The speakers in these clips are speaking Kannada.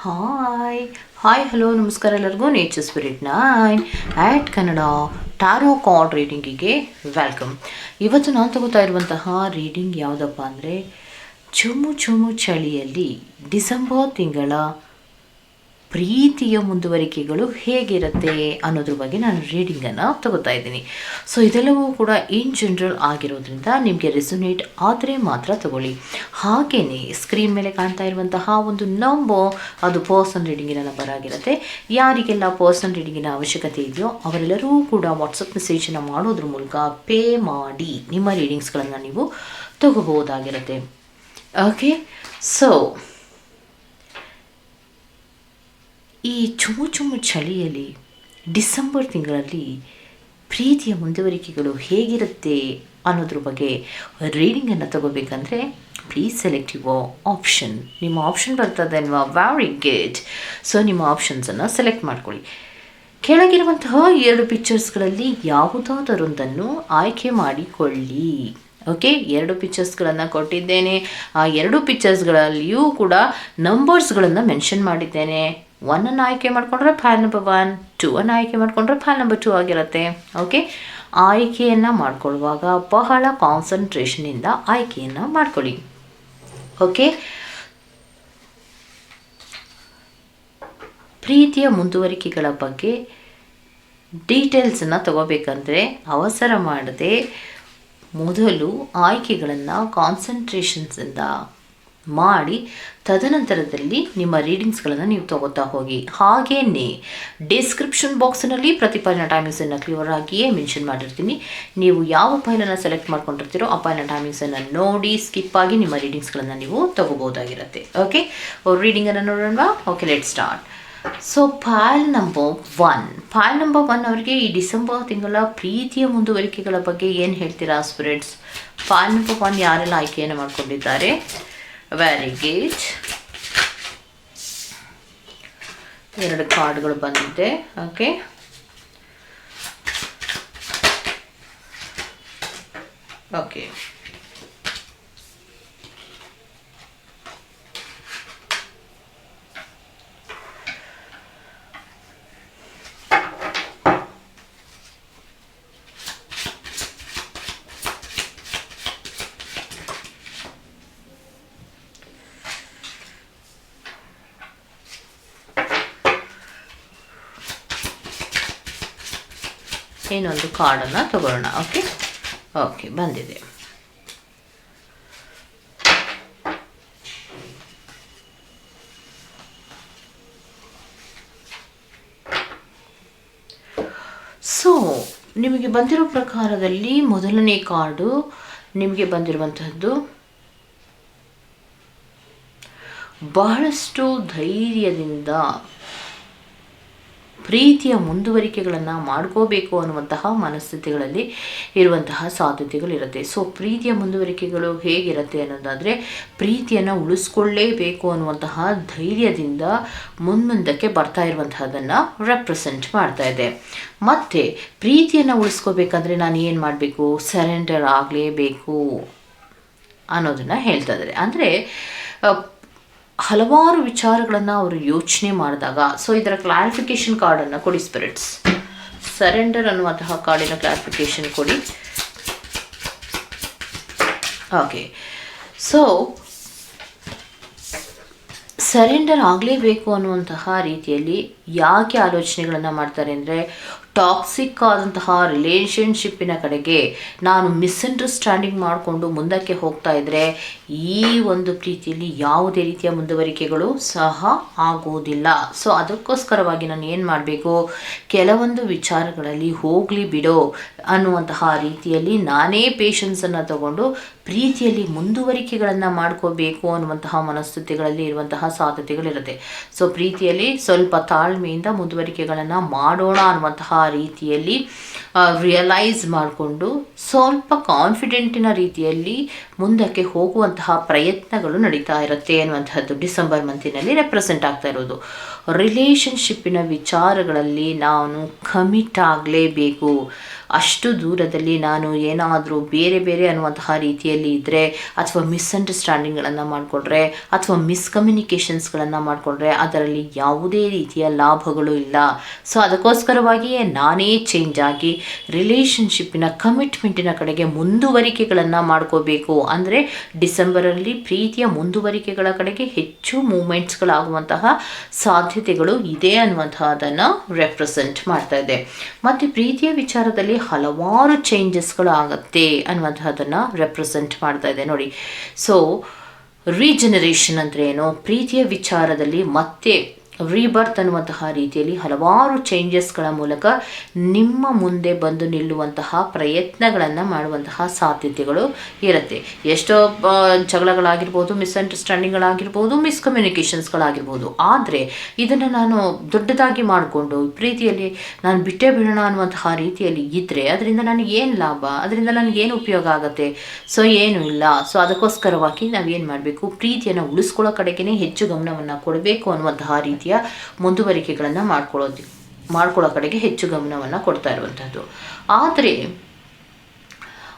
ಹಾಯ್ ಹಾಯ್ ಹಲೋ ನಮಸ್ಕಾರ ಎಲ್ಲರಿಗೂ. Nature spirit nine at Kannada tarot card ರೀಡಿಂಗಿಗೆ welcome ಇವತ್ತು ನಾನು ತಗೋತಾ ಇರುವಂತಹ ರೀಡಿಂಗ್ ಯಾವುದಪ್ಪ ಅಂದರೆ ಚುಮು ಚುಮು ಚಳಿಯಲ್ಲಿ ಡಿಸೆಂಬರ್ ತಿಂಗಳ ಪ್ರೀತಿಯ ಮುಂದುವರಿಕೆಗಳು ಹೇಗಿರುತ್ತೆ ಅನ್ನೋದ್ರ ಬಗ್ಗೆ ನಾನು ರೀಡಿಂಗನ್ನು ತಗೋತಾ ಇದ್ದೀನಿ. ಸೊ ಇದೆಲ್ಲವೂ ಕೂಡ ಇನ್ ಜನರಲ್ ಆಗಿರೋದ್ರಿಂದ ನಿಮಗೆ ರೆಸೊನೇಟ್ ಆದರೆ ಮಾತ್ರ ತಗೊಳ್ಳಿ. ಹಾಗೆಯೇ ಸ್ಕ್ರೀನ್ ಮೇಲೆ ಕಾಣ್ತಾ ಇರುವಂತಹ ಒಂದು ನಂಬರ್ ಅದು ಪರ್ಸನ್ ರೀಡಿಂಗಿನ ನಂಬರ್ ಆಗಿರುತ್ತೆ. ಯಾರಿಗೆಲ್ಲ ಪರ್ಸನ್ ರೀಡಿಂಗಿನ ಅವಶ್ಯಕತೆ ಇದೆಯೋ ಅವರೆಲ್ಲರೂ ಕೂಡ ವಾಟ್ಸಪ್ ಮೆಸೇಜನ್ನು ಮಾಡೋದ್ರ ಮೂಲಕ ಪೇ ಮಾಡಿ ನಿಮ್ಮ ರೀಡಿಂಗ್ಸ್ಗಳನ್ನು ನೀವು ತಗೋಬಹುದಾಗಿರುತ್ತೆ. ಓಕೆ ಸೊ ಈ ಚುಮು ಚುಮು ಚಳಿಯಲ್ಲಿ ಡಿಸೆಂಬರ್ ತಿಂಗಳಲ್ಲಿ ಪ್ರೀತಿಯ ಮುಂದುವರಿಕೆಗಳು ಹೇಗಿರುತ್ತೆ ಅನ್ನೋದ್ರ ಬಗ್ಗೆ ರೀಡಿಂಗನ್ನು ತಗೋಬೇಕಂದ್ರೆ ಪ್ಲೀಸ್ ಸೆಲೆಕ್ಟ್ ಯುವ ಆಪ್ಷನ್ ನಿಮ್ಮ ಆಪ್ಷನ್ ಬರ್ತದೆ ಅಲ್ವಾ ವ್ಯಾರಿ ಗುಡ್ ಸೊ ನಿಮ್ಮ ಆಪ್ಷನ್ಸನ್ನು ಸೆಲೆಕ್ಟ್ ಮಾಡ್ಕೊಳ್ಳಿ. ಕೆಳಗಿರುವಂತಹ ಎರಡು ಪಿಕ್ಚರ್ಸ್ಗಳಲ್ಲಿ ಯಾವುದಾದರೊಂದನ್ನು ಆಯ್ಕೆ ಮಾಡಿಕೊಳ್ಳಿ. ಓಕೆ ಎರಡು ಪಿಕ್ಚರ್ಸ್ಗಳನ್ನು ಕೊಟ್ಟಿದ್ದೇನೆ. ಆ ಎರಡು ಪಿಕ್ಚರ್ಸ್ಗಳಲ್ಲಿಯೂ ಕೂಡ ನಂಬರ್ಸ್ಗಳನ್ನು ಮೆನ್ಷನ್ ಮಾಡಿದ್ದೇನೆ. ಒನ್ನನ್ನು ಆಯ್ಕೆ ಮಾಡಿಕೊಂಡ್ರೆ ಫೈಲ್ ನಂಬರ್ ಒನ್ ಟೂ ಅನ್ನು ಆಯ್ಕೆ ಮಾಡಿಕೊಂಡ್ರೆ ಫೈಲ್ ನಂಬರ್ ಟೂ ಆಗಿರುತ್ತೆ. ಓಕೆ ಆಯ್ಕೆಯನ್ನು ಮಾಡಿಕೊಳ್ಳುವಾಗ ಬಹಳ ಕಾನ್ಸಂಟ್ರೇಷನಿಂದ ಆಯ್ಕೆಯನ್ನು ಮಾಡ್ಕೊಳ್ಳಿ. ಓಕೆ ಪ್ರೀತಿಯ ಮುಂದುವರಿಕೆಗಳ ಬಗ್ಗೆ ಡೀಟೇಲ್ಸನ್ನು ತಗೋಬೇಕಂದ್ರೆ ಅವಸರ ಮಾಡದೆ ಮೊದಲು ಆಯ್ಕೆಗಳನ್ನು ಕಾನ್ಸಂಟ್ರೇಷನ್ಸಿಂದ ಮಾಡಿ ತದನಂತರದಲ್ಲಿ ನಿಮ್ಮ ರೀಡಿಂಗ್ಸ್ಗಳನ್ನು ನೀವು ತಗೋತಾ ಹೋಗಿ. ಹಾಗೇನೇ ಡಿಸ್ಕ್ರಿಪ್ಷನ್ ಬಾಕ್ಸ್ನಲ್ಲಿ ಪ್ರತಿಪಾಲನ ಟೈಮಿಂಗ್ಸನ್ನು ಕ್ಲಿಯರ್ ಆಗಿಯೇ ಮೆನ್ಷನ್ ಮಾಡಿರ್ತೀನಿ. ನೀವು ಯಾವ ಫೈಲನ್ನು ಸೆಲೆಕ್ಟ್ ಮಾಡ್ಕೊಂಡಿರ್ತೀರೋ ಆ ಫೈಲ್ನ ಟೈಮಿಂಗ್ಸನ್ನು ನೋಡಿ ಸ್ಕಿಪ್ ಆಗಿ ನಿಮ್ಮ ರೀಡಿಂಗ್ಸ್ಗಳನ್ನು ನೀವು ತಗೋಬೋದಾಗಿರುತ್ತೆ ಓಕೆ ರೀಡಿಂಗನ್ನು ನೋಡೋಣ okay let start so pile number one pile number one ಅವರಿಗೆ ಈ ಡಿಸೆಂಬರ್ ತಿಂಗಳ ಪ್ರೀತಿಯ ಮುಂದುವರಿಕೆಗಳ ಬಗ್ಗೆ ಏನು ಹೇಳ್ತೀರಾ ಸ್ಪಿರಿಟ್ಸ್ ಫೈಲ್ ನಂಬರ್ ಒನ್ ಯಾರೆಲ್ಲ ಆಯ್ಕೆಯನ್ನು ಮಾಡ್ಕೊಂಡಿದ್ದಾರೆ? ವೆರಿ ಗುಡ್ ಎರಡು ಕಾರ್ಡ್ಗಳು ಬಂದಿದೆ ಓಕೆ ಓಕೆ ಇನ್ನೊಂದು ಕಾರ್ಡನ್ನು ತಗೊಳ್ಳೋಣ ಓಕೆ ಓಕೆ ಬಂದಿದೆ. ಸೊ ನಿಮಗೆ ಬಂದಿರೋ ಪ್ರಕಾರದಲ್ಲಿ ಮೊದಲನೇ ಕಾರ್ಡು ನಿಮಗೆ ಬಂದಿರುವಂತಹದ್ದು ಬಹಳಷ್ಟು ಧೈರ್ಯದಿಂದ ಪ್ರೀತಿಯ ಮುಂದುವರಿಕೆಗಳನ್ನು ಮಾಡ್ಕೋಬೇಕು ಅನ್ನುವಂತಹ ಮನಸ್ಥಿತಿಗಳಲ್ಲಿ ಇರುವಂತಹ ಸಾಧ್ಯತೆಗಳಿರುತ್ತೆ. ಸೊ ಪ್ರೀತಿಯ ಮುಂದುವರಿಕೆಗಳು ಹೇಗಿರುತ್ತೆ ಅನ್ನೋದಾದರೆ, ಪ್ರೀತಿಯನ್ನು ಉಳಿಸ್ಕೊಳ್ಳೇಬೇಕು ಅನ್ನುವಂತಹ ಧೈರ್ಯದಿಂದ ಮುನ್ಮುಂದಕ್ಕೆ ಬರ್ತಾ ಇರುವಂತಹದನ್ನು ರೆಪ್ರೆಸೆಂಟ್ ಮಾಡ್ತಾ ಇದೆ. ಮತ್ತು, ಪ್ರೀತಿಯನ್ನು ಉಳಿಸ್ಕೋಬೇಕಂದ್ರೆ ನಾನು ಏನು ಮಾಡಬೇಕು? ಸರೆಂಡರ್ ಆಗಲೇಬೇಕು ಅನ್ನೋದನ್ನು ಹೇಳ್ತಾ ಇದ್ದಾರೆ. ಅಂದರೆ ಹಲವಾರು ವಿಚಾರಗಳನ್ನು ಅವರು ಯೋಚನೆ ಮಾಡಿದಾಗ ಸೊ ಇದರ ಕ್ಲಾರಿಫಿಕೇಶನ್ ಕಾರ್ಡನ್ನು ಕೊಡಿ ಸ್ಪಿರಿಟ್ಸ್ ಸರೆಂಡರ್ ಅನ್ನುವಂತಹ ಕಾರ್ಡಿನ ಕ್ಲಾರಿಫಿಕೇಶನ್ ಕೊಡಿ. ಓಕೆ ಸೊ ಸರೆಂಡರ್ ಆಗಲೇಬೇಕು ಅನ್ನುವಂತಹ ರೀತಿಯಲ್ಲಿ ಯಾಕೆ ಆಲೋಚನೆಗಳನ್ನು ಮಾಡ್ತಾರೆ ಅಂದರೆ ಟಾಕ್ಸಿಕ್ ಆದಂತಹ ರಿಲೇಷನ್ಶಿಪ್ಪಿನ ಕಡೆಗೆ ನಾನು ಮಿಸ್ಅಂಡರ್ಸ್ಟ್ಯಾಂಡಿಂಗ್ ಮಾಡಿಕೊಂಡು ಮುಂದಕ್ಕೆ ಹೋಗ್ತಾ ಇದ್ದರೆ ಈ ಒಂದು ಪ್ರೀತಿಯಲ್ಲಿ ಯಾವುದೇ ರೀತಿಯ ಮುಂದುವರಿಕೆಗಳು ಸಹ ಆಗೋದಿಲ್ಲ ಸೊ ಅದಕ್ಕೋಸ್ಕರವಾಗಿ ನಾನು ಏನು ಮಾಡಬೇಕು? ಕೆಲವೊಂದು ವಿಚಾರಗಳಲ್ಲಿ ಹೋಗಲಿ ಬಿಡೋ ಅನ್ನುವಂತಹ ರೀತಿಯಲ್ಲಿ ನಾನೇ ಪೇಷನ್ಸನ್ನು ತಗೊಂಡು ಪ್ರೀತಿಯಲ್ಲಿ ಮುಂದುವರಿಕೆಗಳನ್ನು ಮಾಡ್ಕೋಬೇಕು ಅನ್ನುವಂತಹ ಮನಸ್ಥಿತಿಗಳಲ್ಲಿ ಇರುವಂತಹ ಸಾಧ್ಯತೆಗಳಿರುತ್ತೆ. ಸೊ ಪ್ರೀತಿಯಲ್ಲಿ ಸ್ವಲ್ಪ ತಾಳ್ಮೆಯಿಂದ ಮುಂದುವರಿಕೆಗಳನ್ನು ಮಾಡೋಣ ಅನ್ನುವಂತಹ ರೀತಿಯಲ್ಲಿ ರಿಯಲೈಸ್ ಮಾಡಿಕೊಂಡು ಸ್ವಲ್ಪ ಕಾನ್ಫಿಡೆಂಟಿನ ರೀತಿಯಲ್ಲಿ ಮುಂದಕ್ಕೆ ಹೋಗುವಂತಹ ಪ್ರಯತ್ನಗಳು ನಡೀತಾ ಇರುತ್ತೆ ಅನ್ನುವಂಥದ್ದು ಡಿಸೆಂಬರ್ ಮಂತಿನಲ್ಲಿ ರೆಪ್ರೆಸೆಂಟ್ ಆಗ್ತಾ ಇರೋದು. ರಿಲೇಷನ್ಶಿಪ್ಪಿನ ವಿಚಾರಗಳಲ್ಲಿ ನಾನು ಕಮಿಟ್ ಆಗಲೇಬೇಕು. ಅಷ್ಟು ದೂರದಲ್ಲಿ ನಾನು ಏನಾದರೂ ಬೇರೆ ಬೇರೆ ಅನ್ನುವಂತಹ ರೀತಿಯಲ್ಲಿ ಇದ್ದರೆ ಅಥವಾ ಮಿಸ್ಅಂಡರ್ಸ್ಟ್ಯಾಂಡಿಂಗ್ಗಳನ್ನು ಮಾಡಿಕೊಂಡ್ರೆ ಅಥವಾ ಮಿಸ್ಕಮ್ಯುನಿಕೇಷನ್ಸ್ಗಳನ್ನು ಮಾಡಿಕೊಂಡ್ರೆ ಅದರಲ್ಲಿ ಯಾವುದೇ ರೀತಿಯ ಲಾಭಗಳು ಇಲ್ಲ. ಸೊ ಅದಕ್ಕೋಸ್ಕರವಾಗಿಯೇ ನಾನೇ ಚೇಂಜ್ ಆಗಿ ರಿಲೇಷನ್ಶಿಪ್ಪಿನ ಕಮಿಟ್ಮೆಂಟಿನ ಕಡೆಗೆ ಮುಂದುವರಿಕೆಗಳನ್ನು ಮಾಡ್ಕೋಬೇಕು. ಅಂದರೆ ಡಿಸೆಂಬರಲ್ಲಿ ಪ್ರೀತಿಯ ಮುಂದುವರಿಕೆಗಳ ಕಡೆಗೆ ಹೆಚ್ಚು ಮೂಮೆಂಟ್ಸ್ಗಳಾಗುವಂತಹ ಸಾಧ್ಯತೆಗಳು ಇದೆ ಅನ್ನುವಂತಹದನ್ನು ರೆಪ್ರೆಸೆಂಟ್ ಮಾಡ್ತಾ ಇದೆ ಮತ್ತು ಪ್ರೀತಿಯ ವಿಚಾರದಲ್ಲಿ ಹಲವಾರು ಚೇಂಜಸ್ಗಳು ಆಗುತ್ತೆ ಅನ್ನುವಂಥದ್ದನ್ನು ರೆಪ್ರೆಸೆಂಟ್ ಮಾಡ್ತಾ ಇದೆ ನೋಡಿ. ಸೊ ರೀಜನರೇಷನ್ ಅಂದ್ರೆ ಏನು ಪ್ರೀತಿಯ ವಿಚಾರದಲ್ಲಿ ಮತ್ತೆ ರೀಬರ್ತ್ ಅನ್ನುವಂತಹ ರೀತಿಯಲ್ಲಿ ಹಲವಾರು ಚೇಂಜಸ್ಗಳ ಮೂಲಕ ನಿಮ್ಮ ಮುಂದೆ ಬಂದು ನಿಲ್ಲುವಂತಹ ಪ್ರಯತ್ನಗಳನ್ನು ಮಾಡುವಂತಹ ಸಾಧ್ಯತೆಗಳು ಇರುತ್ತೆ. ಎಷ್ಟೋ ಜಗಳಗಳಾಗಿರ್ಬೋದು ಮಿಸ್ಅಂಡರ್ಸ್ಟ್ಯಾಂಡಿಂಗ್ಗಳಾಗಿರ್ಬೋದು ಮಿಸ್ಕಮ್ಯುನಿಕೇಷನ್ಸ್ಗಳಾಗಿರ್ಬೋದು ಆದರೆ ಇದನ್ನು ನಾನು ದೊಡ್ಡದಾಗಿ ಮಾಡಿಕೊಂಡು ಪ್ರೀತಿಯಲ್ಲಿ ನಾನು ಬಿಟ್ಟೇ ಬಿಡೋಣ ಅನ್ನುವಂತಹ ರೀತಿಯಲ್ಲಿ ಇದ್ದರೆ ಅದರಿಂದ ನನಗೆ ಏನು ಲಾಭ? ಅದರಿಂದ ನನಗೇನು ಉಪಯೋಗ ಆಗುತ್ತೆ? ಸೊ ಏನು ಇಲ್ಲ. ಸೊ ಅದಕ್ಕೋಸ್ಕರವಾಗಿ ನಾವೇನು ಮಾಡಬೇಕು? ಪ್ರೀತಿಯನ್ನು ಉಳಿಸ್ಕೊಳ್ಳೋ ಕಡೆಗೇ ಹೆಚ್ಚು ಗಮನವನ್ನು ಕೊಡಬೇಕು ಅನ್ನುವಂತಹ ರೀತಿಯ ಮುಂದುವರಿಕೆಗಳನ್ನು ಮಾಡ್ಕೊಳ್ಳೋದು ಮಾಡ್ಕೊಳ್ಳೋ ಕಡೆಗೆ ಹೆಚ್ಚು ಗಮನವನ್ನು ಕೊಡ್ತಾ ಇರುವಂಥದ್ದು ಆದರೆ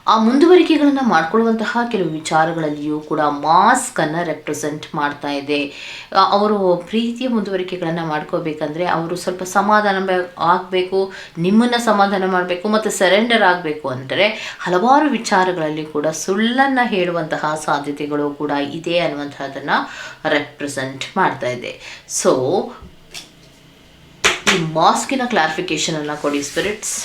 ಆ ಮುಂದುವರಿಕೆಗಳನ್ನು ಮಾಡ್ಕೊಳ್ಳುವಂತಹ ಕೆಲವು ವಿಚಾರಗಳಲ್ಲಿಯೂ ಕೂಡ ಮಾಸ್ಕನ್ನು ರೆಪ್ರೆಸೆಂಟ್ ಮಾಡ್ತಾ ಇದೆ. ಅವರು ಪ್ರೀತಿಯ ಮುಂದುವರಿಕೆಗಳನ್ನು ಮಾಡ್ಕೋಬೇಕಂದ್ರೆ ಅವರು ಸ್ವಲ್ಪ ಸಮಾಧಾನ ಆಗಬೇಕು, ನಿಮ್ಮನ್ನು ಸಮಾಧಾನ ಮಾಡಬೇಕು ಮತ್ತು ಸರೆಂಡರ್ ಆಗಬೇಕು ಅಂದರೆ ಹಲವಾರು ವಿಚಾರಗಳಲ್ಲಿ ಕೂಡ ಸುಳ್ಳನ್ನು ಹೇಳುವಂತಹ ಸಾಧ್ಯತೆಗಳು ಕೂಡ ಇದೆ ಅನ್ನುವಂಥದ್ದನ್ನು ರೆಪ್ರೆಸೆಂಟ್ ಮಾಡ್ತಾ ಇದೆ. ಸೊ ಈ ಮಾಸ್ಕಿನ ಕ್ಲಾರಿಫಿಕೇಶನನ್ನು ಕೊಡಿ ಸ್ಪಿರಿಟ್ಸ್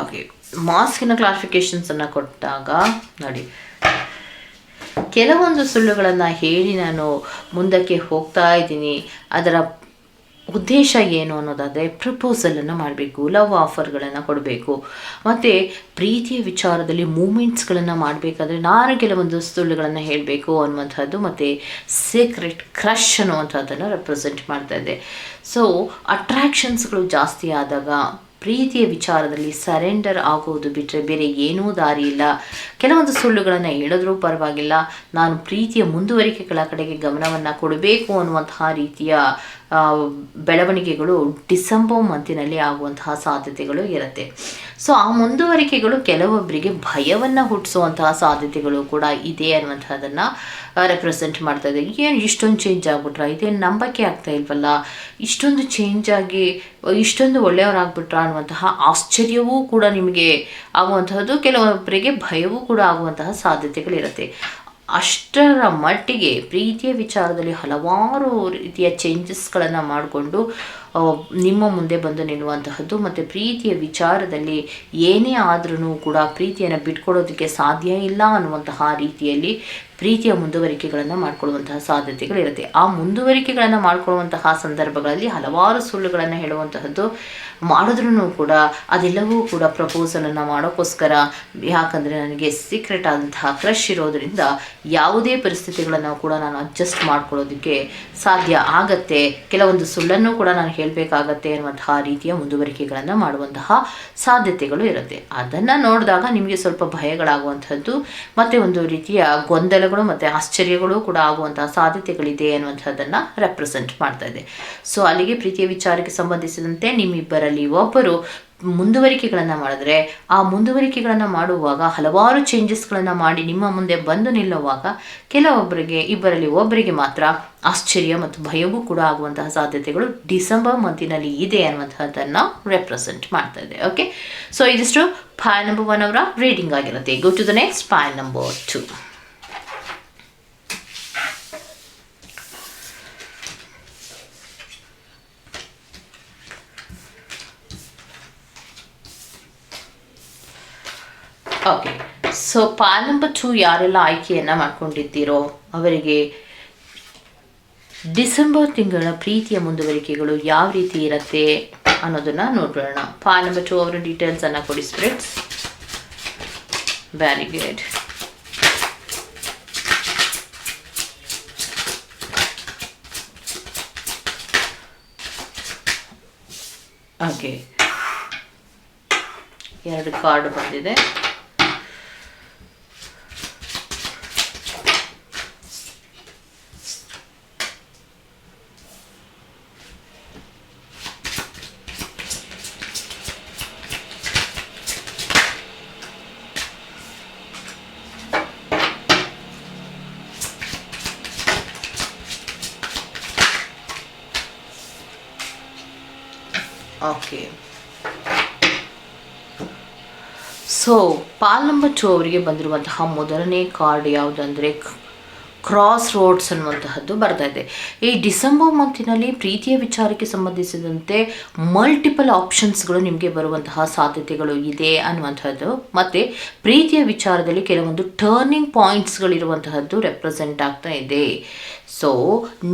ಓಕೆ ಮಾಸ್ಕಿನ ಕ್ಲಾರಿಫಿಕೇಶನ್ಸನ್ನು ಕೊಟ್ಟಾಗ ನೋಡಿ. ಕೆಲವೊಂದು ಸುಳ್ಳುಗಳನ್ನು ಹೇಳಿ ನಾನು ಮುಂದಕ್ಕೆ ಹೋಗ್ತಾ ಇದ್ದೀನಿ. ಅದರ ಉದ್ದೇಶ ಏನು ಅನ್ನೋದಾದರೆ ಪ್ರಪೋಸಲನ್ನು ಮಾಡಬೇಕು, ಲವ್ ಆಫರ್ಗಳನ್ನು ಕೊಡಬೇಕು. ಮತ್ತು ಪ್ರೀತಿಯ ವಿಚಾರದಲ್ಲಿ ಮೂಮೆಂಟ್ಸ್ಗಳನ್ನು ಮಾಡಬೇಕಾದ್ರೆ ನಾನು ಕೆಲವೊಂದು ಸುಳ್ಳುಗಳನ್ನು ಹೇಳಬೇಕು ಅನ್ನುವಂಥದ್ದು ಮತ್ತು ಸೀಕ್ರೆಟ್ ಕ್ರಶ್ ಅನ್ನುವಂಥದ್ದನ್ನು ರೆಪ್ರೆಸೆಂಟ್ ಮಾಡ್ತಾ ಇದೆ ಸೊ ಅಟ್ರ್ಯಾಕ್ಷನ್ಸ್ಗಳು ಜಾಸ್ತಿ ಆದಾಗ ಪ್ರೀತಿಯ ವಿಚಾರದಲ್ಲಿ ಸರೆಂಡರ್ ಆಗೋದು ಬಿಟ್ಟರೆ ಬೇರೆ ಏನೂ ದಾರಿ ಇಲ್ಲ. ಕೆಲವೊಂದು ಸುಳ್ಳುಗಳನ್ನು ಹೇಳಿದ್ರೂ ಪರವಾಗಿಲ್ಲ. ನಾನು ಪ್ರೀತಿಯ ಮುಂದುವರಿಕೆಗಳ ಕಡೆಗೆ ಗಮನವನ್ನು ಕೊಡಬೇಕು ಅನ್ನುವಂತಹ ರೀತಿಯ ಬೆಳವಣಿಗೆಗಳು ಡಿಸೆಂಬರ್ ಮಂತಿನಲ್ಲಿ ಆಗುವಂತಹ ಸಾಧ್ಯತೆಗಳು ಇರುತ್ತೆ. ಸೊ ಆ ಮುಂದುವರಿಕೆಗಳು ಕೆಲವೊಬ್ಬರಿಗೆ ಭಯವನ್ನು ಹುಟ್ಟಿಸುವಂತಹ ಸಾಧ್ಯತೆಗಳು ಕೂಡ ಇದೆ ಅನ್ನುವಂಥದ್ದನ್ನು ರೆಪ್ರೆಸೆಂಟ್ ಮಾಡ್ತಾ ಇದೆ. ಏನು ಇಷ್ಟೊಂದು ಚೇಂಜ್ ಆಗ್ಬಿಟ್ರ? ಇದೇನು ನಂಬಕ್ಕೆ ಆಗ್ತಾ ಇಲ್ವಲ್ಲ? ಇಷ್ಟೊಂದು ಚೇಂಜ್ ಆಗಿ, ಇಷ್ಟೊಂದು ಒಳ್ಳೆಯವರಾಗ್ಬಿಟ್ರ ಅನ್ನುವಂತಹ ಆಶ್ಚರ್ಯವೂ ಕೂಡ ನಿಮಗೆ ಆಗುವಂತಹದ್ದು. ಕೆಲವೊಬ್ಬರಿಗೆ ಭಯವೂ ಕೂಡ ಆಗುವಂತಹ ಸಾಧ್ಯತೆಗಳಿರುತ್ತೆ. ಅಷ್ಟರ ಮಟ್ಟಿಗೆ ಪ್ರೀತಿಯ ವಿಚಾರದಲ್ಲಿ ಹಲವಾರು ರೀತಿಯ ಚೇಂಜಸ್ಗಳನ್ನು ಮಾಡಿಕೊಂಡು ನಿಮ್ಮ ಮುಂದೆ ಬಂದು ನಿಲ್ಲುವಂತಹದ್ದು ಮತ್ತು ಪ್ರೀತಿಯ ವಿಚಾರದಲ್ಲಿ ಏನೇ ಆದ್ರೂ ಕೂಡ ಪ್ರೀತಿಯನ್ನು ಬಿಟ್ಕೊಡೋದಕ್ಕೆ ಸಾಧ್ಯ ಇಲ್ಲ ಅನ್ನುವಂತಹ ರೀತಿಯಲ್ಲಿ ಪ್ರೀತಿಯ ಮುಂದುವರಿಕೆಗಳನ್ನು ಮಾಡ್ಕೊಳ್ಳುವಂತಹ ಸಾಧ್ಯತೆಗಳಿರುತ್ತೆ ಆ ಮುಂದುವರಿಕೆಗಳನ್ನು ಮಾಡ್ಕೊಳ್ಳುವಂತಹ ಸಂದರ್ಭಗಳಲ್ಲಿ ಹಲವಾರು ಸುಳ್ಳುಗಳನ್ನು ಹೇಳುವಂತಹದ್ದು ಮಾಡಿದ್ರೂ ಕೂಡ ಅದೆಲ್ಲವೂ ಕೂಡ ಪ್ರಪೋಸಲನ್ನು ಮಾಡೋಕ್ಕೋಸ್ಕರ ಯಾಕಂದರೆ ನನಗೆ ಸೀಕ್ರೆಟ್ ಆದಂತಹ ಕ್ರಶ್ ಇರೋದರಿಂದ ಯಾವುದೇ ಪರಿಸ್ಥಿತಿಗಳನ್ನು ಕೂಡ ನಾನು ಅಡ್ಜಸ್ಟ್ ಮಾಡ್ಕೊಳ್ಳೋದಕ್ಕೆ ಸಾಧ್ಯ ಆಗತ್ತೆ. ಕೆಲವೊಂದು ಸುಳ್ಳನ್ನು ಕೂಡ ನಾನು ಹೇಳಬೇಕಾಗತ್ತೆ ಅನ್ನುವಂತಹ ರೀತಿಯ ಮುಂದುವರಿಕೆಗಳನ್ನು ಮಾಡುವಂತಹ ಸಾಧ್ಯತೆಗಳು ಇರುತ್ತೆ. ಅದನ್ನು ನೋಡಿದಾಗ ನಿಮಗೆ ಸ್ವಲ್ಪ ಭಯಗಳಾಗುವಂಥದ್ದು, ಮತ್ತು ಒಂದು ರೀತಿಯ ಗೊಂದಲಗಳು ಮತ್ತು ಆಶ್ಚರ್ಯಗಳು ಕೂಡ ಆಗುವಂತಹ ಸಾಧ್ಯತೆಗಳಿದೆ ಅನ್ನುವಂಥದ್ದನ್ನು ರೆಪ್ರೆಸೆಂಟ್ ಮಾಡ್ತಾ ಇದೆ. ಸೊ ಅಲ್ಲಿಗೆ ಪ್ರೀತಿಯ ವಿಚಾರಕ್ಕೆ ಸಂಬಂಧಿಸಿದಂತೆ ನಿಮ್ಮಿಬ್ಬರಲ್ಲಿ ಒಬ್ಬರು ಮುಂದುವರಿಕೆಗಳನ್ನು ಮಾಡಿದ್ರೆ, ಆ ಮುಂದುವರಿಕೆಗಳನ್ನು ಮಾಡುವಾಗ ಹಲವಾರು ಚೇಂಜಸ್ಗಳನ್ನು ಮಾಡಿ ನಿಮ್ಮ ಮುಂದೆ ಬಂದು ನಿಲ್ಲುವಾಗ ಕೆಲವೊಬ್ಬರಿಗೆ, ಇಬ್ಬರಲ್ಲಿ ಒಬ್ಬರಿಗೆ ಮಾತ್ರ ಆಶ್ಚರ್ಯ ಮತ್ತು ಭಯವೂ ಕೂಡ ಆಗುವಂತಹ ಸಾಧ್ಯತೆಗಳು ಡಿಸೆಂಬರ್ ಮಂತಿನಲ್ಲಿ ಇದೆ ಅನ್ನುವಂಥದ್ದನ್ನು ರೆಪ್ರೆಸೆಂಟ್ ಮಾಡ್ತಾ ಇದೆ ಓಕೆ ಸೊ ಇದಿಷ್ಟು ಫೈಲ್ ನಂಬರ್ ಒನ್ ಅವರ ರೀಡಿಂಗ್ ಆಗಿರುತ್ತೆ. Go to the next pile number two okay so pile number two ಯಾರೆಲ್ಲ ಆಯ್ಕೆಯನ್ನು ಮಾಡ್ಕೊಂಡಿದ್ದೀರೋ, ಅವರಿಗೆ ಡಿಸೆಂಬರ್ ತಿಂಗಳ ಪ್ರೀತಿಯ ಮುಂದುವರಿಕೆಗಳು ಯಾವ ರೀತಿ ಇರುತ್ತೆ ಅನ್ನೋದನ್ನ ನೋಡೋಣ ಪಾಲ್ ನಂಬರ್ ಟು ಅವರ ಡೀಟೇಲ್ಸನ್ನು ಕೊಡಿ ಸ್ಪ್ರಿಟ್ಸ್ ವೆರಿ ಗುಡ್ ಓಕೆ ಎರಡು ಕಾರ್ಡ್ ಬಂದಿದೆ. Okay. So Paul number two ಅವರಿಗೆ ಬಂದಿರುವಂತಹ ಮೊದಲನೇ ಕಾರ್ಡ್ ಯಾವುದಂದರೆ ಕ್ರಾಸ್ ರೋಡ್ಸ್ ಅನ್ನುವಂತಹದ್ದು ಬರ್ತಾ ಇದೆ. ಈ ಡಿಸೆಂಬರ್ ಮಂತಿನಲ್ಲಿ ಪ್ರೀತಿಯ ವಿಚಾರಕ್ಕೆ ಸಂಬಂಧಿಸಿದಂತೆ ಮಲ್ಟಿಪಲ್ ಆಪ್ಷನ್ಸ್ಗಳು ನಿಮಗೆ ಬರುವಂತಹ ಸಾಧ್ಯತೆಗಳು ಇದೆ ಅನ್ನುವಂಥದ್ದು ಮತ್ತು ಪ್ರೀತಿಯ ವಿಚಾರದಲ್ಲಿ ಕೆಲವೊಂದು ಟರ್ನಿಂಗ್ ಪಾಯಿಂಟ್ಸ್ಗಳಿರುವಂತಹದ್ದು ರೆಪ್ರೆಸೆಂಟ್ ಆಗ್ತಾ ಇದೆ. ಸೊ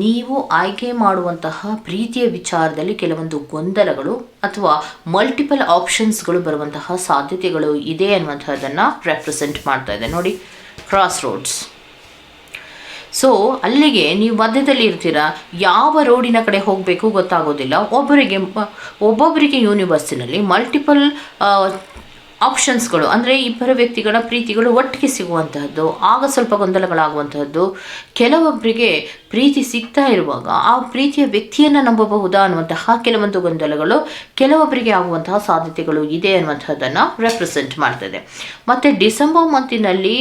ನೀವು ಆಯ್ಕೆ ಮಾಡುವಂತಹ ಪ್ರೀತಿಯ ವಿಚಾರದಲ್ಲಿ ಕೆಲವೊಂದು ಗೊಂದಲಗಳು ಅಥವಾ ಮಲ್ಟಿಪಲ್ ಆಪ್ಷನ್ಸ್ಗಳು ಬರುವಂತಹ ಸಾಧ್ಯತೆಗಳು ಇದೆ ಅನ್ನುವಂಥದ್ದನ್ನು ರೆಪ್ರೆಸೆಂಟ್ ಮಾಡ್ತಾ ಇದೆ. ನೋಡಿ ಕ್ರಾಸ್ ರೋಡ್ಸ್ ಸೊ ಅಲ್ಲಿಗೆ ನೀವು ಮಧ್ಯದಲ್ಲಿ ಇರ್ತೀರಾ? ಯಾವ ರೋಡಿನ ಕಡೆ ಹೋಗಬೇಕು ಗೊತ್ತಾಗೋದಿಲ್ಲ. ಒಬ್ಬರಿಗೆ, ಒಬ್ಬೊಬ್ಬರಿಗೆ ಯೂನಿವರ್ಸಿನಲ್ಲಿ ಮಲ್ಟಿಪಲ್ ಆಪ್ಷನ್ಸ್ಗಳು ಅಂದರೆ ಇಬ್ಬರ ವ್ಯಕ್ತಿಗಳ ಪ್ರೀತಿಗಳು ಒಟ್ಟಿಗೆ ಸಿಗುವಂತಹದ್ದು, ಆಗ ಸ್ವಲ್ಪ ಗೊಂದಲಗಳಾಗುವಂತಹದ್ದು. ಕೆಲವೊಬ್ಬರಿಗೆ ಪ್ರೀತಿ ಸಿಗ್ತಾ ಇರುವಾಗ ಆ ಪ್ರೀತಿಯ ವ್ಯಕ್ತಿಯನ್ನು ನಂಬಬಹುದಾ ಅನ್ನುವಂತಹ ಕೆಲವೊಂದು ಗೊಂದಲಗಳು ಕೆಲವೊಬ್ಬರಿಗೆ ಆಗುವಂತಹ ಸಾಧ್ಯತೆಗಳು ಇದೆ ಅನ್ನುವಂಥದ್ದನ್ನು ರೆಪ್ರೆಸೆಂಟ್ ಮಾಡ್ತದೆ. ಮತ್ತು ಡಿಸೆಂಬರ್ ಮಂತಿನಲ್ಲಿ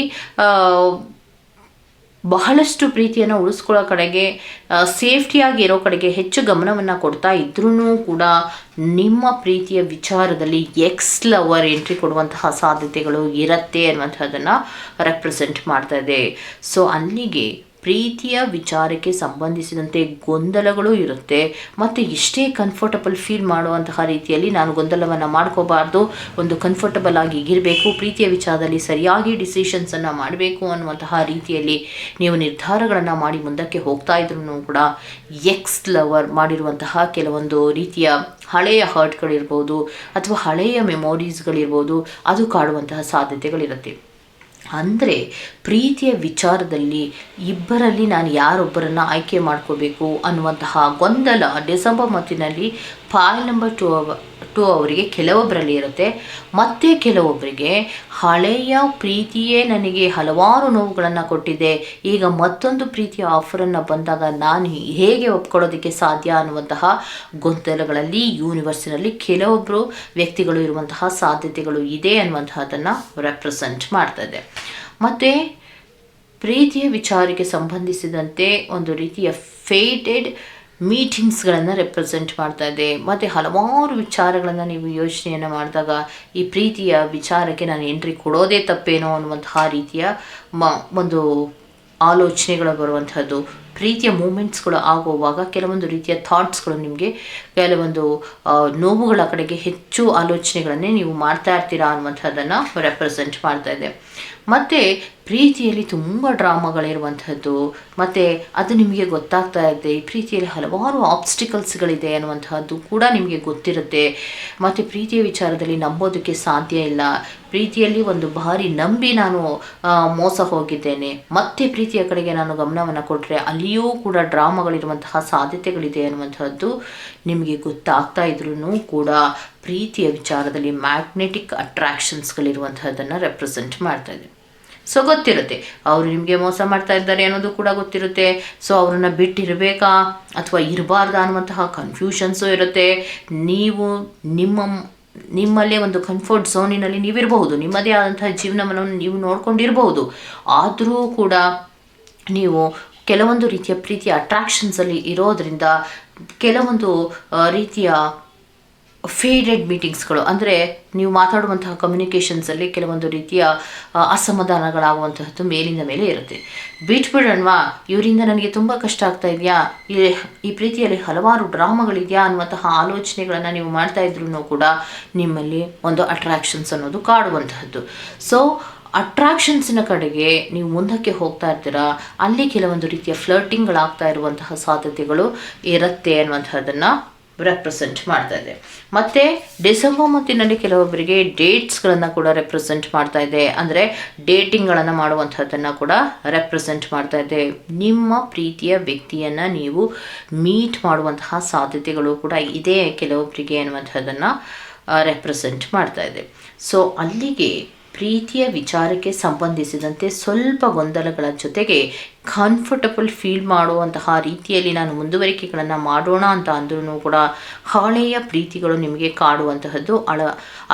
ಬಹಳಷ್ಟು ಪ್ರೀತಿಯನ್ನು ಉಳಿಸ್ಕೊಳ್ಳೋ ಕಡೆಗೆ ಸೇಫ್ಟಿಯಾಗಿ ಇರೋ ಕಡೆಗೆ ಹೆಚ್ಚು ಗಮನವನ್ನು ಕೊಡ್ತಾ ಇದ್ರೂ ಕೂಡ ನಿಮ್ಮ ಪ್ರೀತಿಯ ವಿಚಾರದಲ್ಲಿ ಎಕ್ಸ್ ಲವರ್ ಎಂಟ್ರಿ ಕೊಡುವಂತಹ ಸಾಧ್ಯತೆಗಳು ಇರುತ್ತೆ ಅನ್ನುವಂಥದ್ದನ್ನು ರೆಪ್ರೆಸೆಂಟ್ ಮಾಡ್ತಾ ಇದೆ. ಸೊ ಅಲ್ಲಿಗೆ ಪ್ರೀತಿಯ ವಿಚಾರಕ್ಕೆ ಸಂಬಂಧಿಸಿದಂತೆ ಗೊಂದಲಗಳು ಇರುತ್ತೆ. ಮತ್ತು ಎಷ್ಟೇ ಕಂಫರ್ಟಬಲ್ ಫೀಲ್ ಮಾಡುವಂತಹ ರೀತಿಯಲ್ಲಿ ನಾನು ಗೊಂದಲವನ್ನು ಮಾಡ್ಕೋಬಾರ್ದು. ಒಂದು ಕಂಫರ್ಟಬಲ್ ಆಗಿ ಇರಬೇಕು, ಪ್ರೀತಿಯ ವಿಚಾರದಲ್ಲಿ ಸರಿಯಾಗಿ ಡಿಸಿಷನ್ಸನ್ನು ಮಾಡಬೇಕು ಅನ್ನುವಂತಹ ರೀತಿಯಲ್ಲಿ ನೀವು ನಿರ್ಧಾರಗಳನ್ನು ಮಾಡಿ ಮುಂದಕ್ಕೆ ಹೋಗ್ತಾ ಇದ್ರೂ ಕೂಡ ಎಕ್ಸ್ ಲವರ್ ಮಾಡಿರುವಂತಹ ಕೆಲವೊಂದು ರೀತಿಯ ಹಳೆಯ ಹರ್ಟ್ಗಳಿರ್ಬೋದು ಅಥವಾ ಹಳೆಯ ಮೆಮೊರೀಸ್ಗಳಿರ್ಬೋದು ಅದು ಕಾಡುವಂತಹ ಸಾಧ್ಯತೆಗಳಿರುತ್ತೆ. ಅಂದರೆ ಪ್ರೀತಿಯ ವಿಚಾರದಲ್ಲಿ ಇಬ್ಬರಲ್ಲಿ ನಾನು ಯಾರೊಬ್ಬರನ್ನು ಆಯ್ಕೆ ಮಾಡ್ಕೋಬೇಕು ಅನ್ನುವಂತಹ ಗೊಂದಲ ಡಿಸೆಂಬರ್ ಮತ್ತಿನಲ್ಲಿ ಫೈಲ್ ನಂಬರ್ ಟು ಅವ ಟು ಅವರಿಗೆ ಕೆಲವೊಬ್ಬರಲ್ಲಿ ಇರುತ್ತೆ. ಮತ್ತೆ ಕೆಲವೊಬ್ಬರಿಗೆ ಹಳೆಯ ಪ್ರೀತಿಯೇ ನನಗೆ ಹಲವಾರು ನೋವುಗಳನ್ನು ಕೊಟ್ಟಿದೆ. ಈಗ ಮತ್ತೊಂದು ಪ್ರೀತಿಯ ಆಫರನ್ನು ಬಂದಾಗ ನಾನು ಹೇಗೆ ಒಪ್ಕೊಳ್ಳೋದಕ್ಕೆ ಸಾಧ್ಯ ಅನ್ನುವಂತಹ ಗೊಂದಲಗಳಲ್ಲಿ ಯೂನಿವರ್ಸಿನಲ್ಲಿ ಕೆಲವೊಬ್ಬರು ವ್ಯಕ್ತಿಗಳು ಇರುವಂತಹ ಸಾಧ್ಯತೆಗಳು ಇದೆ ಅನ್ನುವಂತಹದನ್ನು ರೆಪ್ರೆಸೆಂಟ್ ಮಾಡ್ತದೆ ಮತ್ತು ಪ್ರೀತಿಯ ವಿಚಾರಕ್ಕೆ ಸಂಬಂಧಿಸಿದಂತೆ ಒಂದು ರೀತಿಯ ಫೇಟೆಡ್ ಮೀಟಿಂಗ್ಸ್ಗಳನ್ನು ರೆಪ್ರೆಸೆಂಟ್ ಮಾಡ್ತಾ ಇದೆ. ಮತ್ತು ಹಲವಾರು ವಿಚಾರಗಳನ್ನು ನೀವು ಯೋಚನೆಯನ್ನು ಮಾಡಿದಾಗ ಈ ಪ್ರೀತಿಯ ವಿಚಾರಕ್ಕೆ ನಾನು ಎಂಟ್ರಿ ಕೊಡೋದೇ ತಪ್ಪೇನೋ ಅನ್ನುವಂತಹ ರೀತಿಯ ಮ, ಒಂದು ಆಲೋಚನೆಗಳು ಬರುವಂಥದ್ದು ಪ್ರೀತಿಯ ಮೂಮೆಂಟ್ಸ್ಗಳು ಆಗುವಾಗ ಕೆಲವೊಂದು ರೀತಿಯ ಥಾಟ್ಸ್ಗಳು ನಿಮಗೆ ಕೆಲವೊಂದು ನೋವುಗಳ ಕಡೆಗೆ ಹೆಚ್ಚು ಆಲೋಚನೆಗಳನ್ನೇ ನೀವು ಮಾಡ್ತಾ ಇರ್ತೀರಾ ಅನ್ನುವಂಥದ್ದನ್ನು ರೆಪ್ರೆಸೆಂಟ್ ಮಾಡ್ತಾ ಇದೆ. ಮತ್ತು ಪ್ರೀತಿಯಲ್ಲಿ ತುಂಬ ಡ್ರಾಮಾಗಳಿರುವಂಥದ್ದು ಮತ್ತು ಅದು ನಿಮಗೆ ಗೊತ್ತಾಗ್ತಾ ಇದೆ ಈ ಪ್ರೀತಿಯಲ್ಲಿ ಹಲವಾರು ಆಬ್ಸ್ಟಿಕಲ್ಸ್ಗಳಿದೆ ಅನ್ನುವಂಥದ್ದು ಕೂಡ ನಿಮಗೆ ಗೊತ್ತಿರುತ್ತೆ. ಮತ್ತು ಪ್ರೀತಿಯ ವಿಚಾರದಲ್ಲಿ ನಂಬೋದಕ್ಕೆ ಸಾಧ್ಯ ಇಲ್ಲ. ಪ್ರೀತಿಯಲ್ಲಿ ಒಂದು ಭಾರಿ ನಂಬಿ ನಾನು ಮೋಸ ಹೋಗಿದ್ದೇನೆ. ಮತ್ತೆ ಪ್ರೀತಿಯ ಕಡೆಗೆ ನಾನು ಗಮನವನ್ನು ಕೊಟ್ಟರೆ ಅಲ್ಲಿಯೂ ಕೂಡ ಡ್ರಾಮಾಗಳಿರುವಂತಹ ಸಾಧ್ಯತೆಗಳಿದೆ ಅನ್ನುವಂಥದ್ದು ನಿಮಗೆ ಗೊತ್ತಾಗ್ತಾ ಇದ್ರೂ ಕೂಡ ಪ್ರೀತಿಯ ವಿಚಾರದಲ್ಲಿ ಮ್ಯಾಗ್ನೆಟಿಕ್ ಅಟ್ರಾಕ್ಷನ್ಸ್ಗಳಿರುವಂತಹದ್ದನ್ನು ರೆಪ್ರೆಸೆಂಟ್ ಮಾಡ್ತಾ ಇದೆ. ಸೊ ಗೊತ್ತಿರುತ್ತೆ. ಅವರು ನಿಮಗೆ ಮೋಸ ಮಾಡ್ತಾ ಇದ್ದಾರೆ ಅನ್ನೋದು ಕೂಡ ಗೊತ್ತಿರುತ್ತೆ. ಸೊ ಅವ್ರನ್ನ ಬಿಟ್ಟಿರಬೇಕಾ? ಅಥವಾ ಇರಬಾರ್ದಾ ಅನ್ನುವಂತಹ ಕನ್ಫ್ಯೂಷನ್ಸು ಇರುತ್ತೆ. ನೀವು ನಿಮ್ಮ ನಿಮ್ಮಲ್ಲೇ ಒಂದು ಕಂಫರ್ಟ್ ಝೋನಿನಲ್ಲಿ ನೀವಿರಬಹುದು. ನಿಮ್ಮದೇ ಆದಂತಹ ಜೀವನವನ್ನು ನೀವು ನೋಡ್ಕೊಂಡಿರಬಹುದು. ಆದರೂ ಕೂಡ ನೀವು ಕೆಲವೊಂದು ರೀತಿಯ ಪ್ರೀತಿಯ ಅಟ್ರಾಕ್ಷನ್ಸಲ್ಲಿ ಇರೋದರಿಂದ ಕೆಲವೊಂದು ರೀತಿಯ ಫೇಡೆಡ್ ಮೀಟಿಂಗ್ಸ್ಗಳು ಅಂದರೆ ನೀವು ಮಾತಾಡುವಂತಹ ಕಮ್ಯುನಿಕೇಷನ್ಸಲ್ಲಿ ಕೆಲವೊಂದು ರೀತಿಯ ಅಸಮಾಧಾನಗಳಾಗುವಂತಹದ್ದು ಮೇಲಿಂದ ಮೇಲೆ ಇರುತ್ತೆ. ಬಿಟ್ಬಿಡೋಣವಾ ಇವರಿಂದ ನನಗೆ ತುಂಬ ಕಷ್ಟ ಆಗ್ತಾ ಇದೆಯಾ? ಈ ಪ್ರೀತಿಯಲ್ಲಿ ಹಲವಾರು ಡ್ರಾಮಾಗಳಿದೆಯಾ ಅನ್ನುವಂತಹ ಆಲೋಚನೆಗಳನ್ನು ನೀವು ಮಾಡ್ತಾ ಇದ್ರೂ ಕೂಡ ನಿಮ್ಮಲ್ಲಿ ಒಂದು ಅಟ್ರಾಕ್ಷನ್ಸ್ ಅನ್ನೋದು ಕಾಡುವಂತಹದ್ದು. ಸೊ ಅಟ್ರಾಕ್ಷನ್ಸಿನ ಕಡೆಗೆ ನೀವು ಮುಂದಕ್ಕೆ ಹೋಗ್ತಾ ಇರ್ತೀರಾ? ಅಲ್ಲಿ ಕೆಲವೊಂದು ರೀತಿಯ ಫ್ಲರ್ಟಿಂಗ್ಗಳಾಗ್ತಾ ಇರುವಂತಹ ಸಾಧ್ಯತೆಗಳು ಇರುತ್ತೆ ಅನ್ನುವಂಥದ್ದನ್ನು ರೆಪ್ರೆಸೆಂಟ್ ಮಾಡ್ತಾ ಇದೆ. ಮತ್ತು ಡಿಸೆಂಬರ್ ಮಂತಿನಲ್ಲಿ ಕೆಲವೊಬ್ಬರಿಗೆ ಡೇಟ್ಸ್ಗಳನ್ನು ಕೂಡ ರೆಪ್ರೆಸೆಂಟ್ ಮಾಡ್ತಾ ಇದೆ. ಅಂದರೆ ಡೇಟಿಂಗ್ಗಳನ್ನು ಮಾಡುವಂಥದ್ದನ್ನು ಕೂಡ ರೆಪ್ರೆಸೆಂಟ್ ಮಾಡ್ತಾ ಇದೆ. ನಿಮ್ಮ ಪ್ರೀತಿಯ ವ್ಯಕ್ತಿಯನ್ನು ನೀವು ಮೀಟ್ ಮಾಡುವಂತಹ ಸಾಧ್ಯತೆಗಳು ಕೂಡ ಇದೆ ಕೆಲವೊಬ್ಬರಿಗೆ ಅನ್ನುವಂಥದ್ದನ್ನು ರೆಪ್ರೆಸೆಂಟ್ ಮಾಡ್ತಾ ಇದೆ. ಸೊ ಅಲ್ಲಿಗೆ ಪ್ರೀತಿಯ ವಿಚಾರಕ್ಕೆ ಸಂಬಂಧಿಸಿದಂತೆ ಸ್ವಲ್ಪ ಗೊಂದಲಗಳ ಜೊತೆಗೆ ಕಂಫರ್ಟಬಲ್ ಫೀಲ್ ಮಾಡುವಂತಹ ರೀತಿಯಲ್ಲಿ ನಾನು ಮುಂದುವರಿಕೆಗಳನ್ನು ಮಾಡೋಣ ಅಂತ ಅಂದ್ರೂ ಕೂಡ ಹಳೆಯ ಪ್ರೀತಿಗಳು ನಿಮಗೆ ಕಾಡುವಂತಹದ್ದು, ಅಳ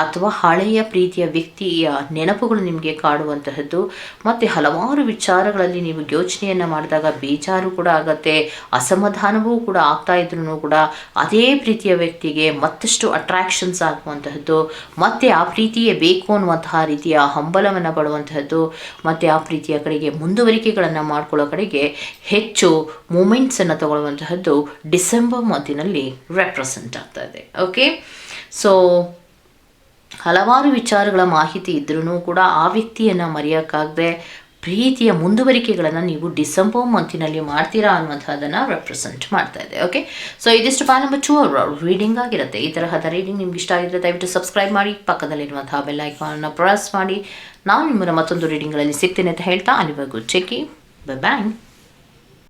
ಅಥವಾ ಹಳೆಯ ಪ್ರೀತಿಯ ವ್ಯಕ್ತಿಯ ನೆನಪುಗಳು ನಿಮಗೆ ಕಾಡುವಂತಹದ್ದು, ಮತ್ತು ಹಲವಾರು ವಿಚಾರಗಳಲ್ಲಿ ನೀವು ಯೋಚನೆಯನ್ನು ಮಾಡಿದಾಗ ಬೇಜಾರು ಕೂಡ ಆಗತ್ತೆ, ಅಸಮಾಧಾನವೂ ಕೂಡ ಆಗ್ತಾ ಇದ್ರೂ ಕೂಡ ಅದೇ ಪ್ರೀತಿಯ ವ್ಯಕ್ತಿಗೆ ಮತ್ತಷ್ಟು ಅಟ್ರಾಕ್ಷನ್ಸ್ ಆಗುವಂತಹದ್ದು, ಮತ್ತು ಆ ಪ್ರೀತಿಯೇ ಬೇಕು ಅನ್ನುವಂತಹ ರೀತಿಯ ಹಂಬಲವನ್ನು ಪಡುವಂತಹದ್ದು, ಮತ್ತು ಆ ಪ್ರೀತಿಯ ಕಡೆಗೆ ಮುಂದುವರಿಕೆಗಳನ್ನು ಮಾಡ್ಕೊಳ್ಳೋ ಕಡೆಗೆ ಹೆಚ್ಚು ಮೂಮೆಂಟ್ಸನ್ನು ತಗೊಳ್ಳುವಂತಹದ್ದು ಡಿಸೆಂಬರ್ ಮಂತಿನಲ್ಲಿ ರೆಪ್ರೆಸೆಂಟ್ ಆಗ್ತಾ ಇದೆ. ಓಕೆ ಸೊ ಹಲವಾರು ವಿಚಾರಗಳ ಮಾಹಿತಿ ಇದ್ರೂ ಕೂಡ ಆ ವ್ಯಕ್ತಿಯನ್ನು ಮರೆಯೋಕ್ಕಾಗದೆ ಪ್ರೀತಿಯ ಮುಂದುವರಿಕೆಗಳನ್ನು ನೀವು ಡಿಸೆಂಬರ್ ಮಂತಿನಲ್ಲಿ ಮಾಡ್ತೀರಾ ಅನ್ನುವಂಥದ್ದನ್ನು ರೆಪ್ರೆಸೆಂಟ್ ಮಾಡ್ತಾ ಇದೆ. ಓಕೆ ಸೊ ಇದಿಷ್ಟು ಪ್ಯಾನ್ ನಂಬರ್ ಟೂ ರೀಡಿಂಗ್ ಆಗಿರುತ್ತೆ. ಈ ತರಹದ ರೀಡಿಂಗ್ ನಿಮ್ಗೆ ಇಷ್ಟ ಆಗಿದ್ರೆ ದಯವಿಟ್ಟು ಸಬ್ಸ್ಕ್ರೈಬ್ ಮಾಡಿ, ಪಕ್ಕದಲ್ಲಿರುವಂತಹ ಬೆಲ್ ಐಕಾನನ್ನು ಪ್ರೆಸ್ ಮಾಡಿ. ನಾನು ನಿಮ್ಮನ್ನು ಮತ್ತೊಂದು ರೀಡಿಂಗ್ಗಳಲ್ಲಿ ಸಿಗ್ತೀನಿ ಅಂತ ಹೇಳ್ತಾ ಅಲ್ಲಿವರೆಗೂ the bang